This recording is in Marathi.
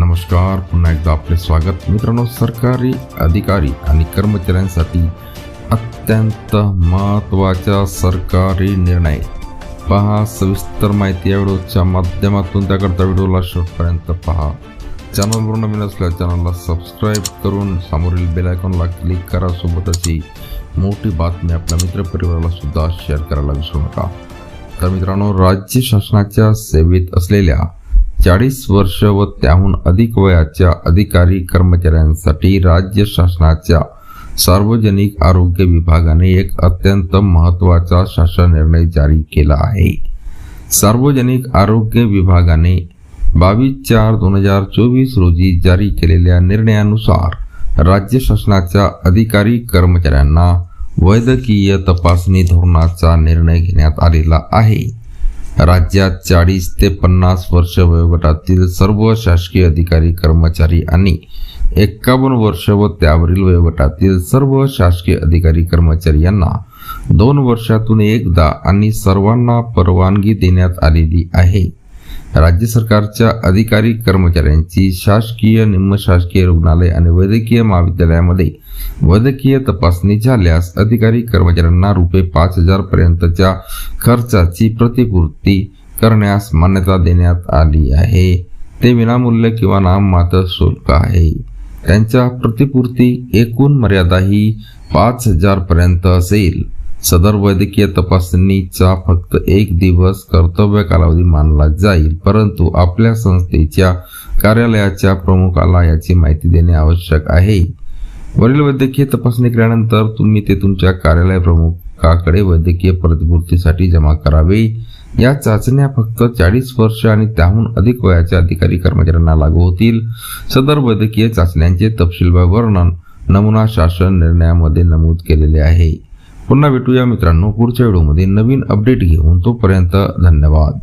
नमस्कार. पुन्हा एकदा आपले स्वागत. मित्रांनो सरकारी अधिकारी आणि कर्मचाऱ्यांसाठी अत्यंत महत्त्वाचा सरकारी निर्णय. पहा सविस्तर माहिती या व्हिडिओच्या माध्यमातून. त्याकरता व्हिडिओला शेवटपर्यंत पहा. चॅनलवर नवीन असल्या चॅनलला सबस्क्राईब करून समोरील बेलायकॉनला क्लिक करा. सोबतच ही मोठी बातमी आपल्या मित्रपरिवाराला सुद्धा शेअर करायला विसरू नका. तर मित्रांनो राज्य शासनाच्या सेवेत असलेल्या चाळीस वर्ष व त्याहून अधिक वयाच्या अधिकारी कर्मचाऱ्यांसाठी राज्य शासनाच्या सार्वजनिक आरोग्य विभागाने एक अत्यंत महत्त्वाचा शासन निर्णय जारी केला आहे. सार्वजनिक आरोग्य विभागाने बावीस चार दोन हजार चोवीस रोजी जारी केलेल्या निर्णयानुसार राज्य शासनाच्या अधिकारी कर्मचाऱ्यांना वैद्यकीय तपासणी धोरणाचा निर्णय घेण्यात आलेला आहे. राज्यात चाळीस ते पन्नास वर्ष वयोगटातील सर्व शासकीय अधिकारी कर्मचारी आणि एक्कावन्न वर्ष व त्यावरील वयोगटातील सर्व शासकीय अधिकारी कर्मचारी यांना दोन वर्षातून एकदा आणि सर्वांना परवानगी देण्यात आलेली आहे. राज्य सरकारच्या अधिकारी कर्मचाऱ्यांची शासकीय निम शासकीय रुग्णालय आणि वैद्यकीय महाविद्यालयामध्ये वैद्यकीय तपासणी झाल्यास अधिकारी कर्मचाऱ्यांना रुपये पाच हजार पर्यंतच्या खर्चाची प्रतिपूर्ती करण्यास मान्यता देण्यात आली आहे. ते विनामूल्य किंवा नाममात्र शुल्क आहे. त्यांच्या प्रतिपूर्ती एकूण मर्यादा ही पाच हजार पर्यंत असेल. सदर वैद्यकीय तपासणीचा फक्त एक दिवस कर्तव्य कालावधी मानला जाईल परंतु आपल्या संस्थेच्या कार्यालयाच्या प्रमुखाला याची माहिती देणे आवश्यक आहे. वरील वैद्यकीय तपासणी केल्यानंतर तुम्ही ते तुमच्या कार्यालय प्रमुखाकडे वैद्यकीय प्रतिपूर्तीसाठी जमा करावे. या चाचण्या फक्त चाळीस वर्ष आणि त्याहून अधिक वयाच्या अधिकारी कर्मचाऱ्यांना लागू होतील. सदर वैद्यकीय चाचण्यांचे तपशीलवार वर्णन नमुना शासन निर्णयामध्ये नमूद केलेले आहे. पुन्हा भेटूया मित्रांनो पुढच्या व्हिडिओमध्ये. नवीन अपडेट घेऊन तोपर्यंत धन्यवाद.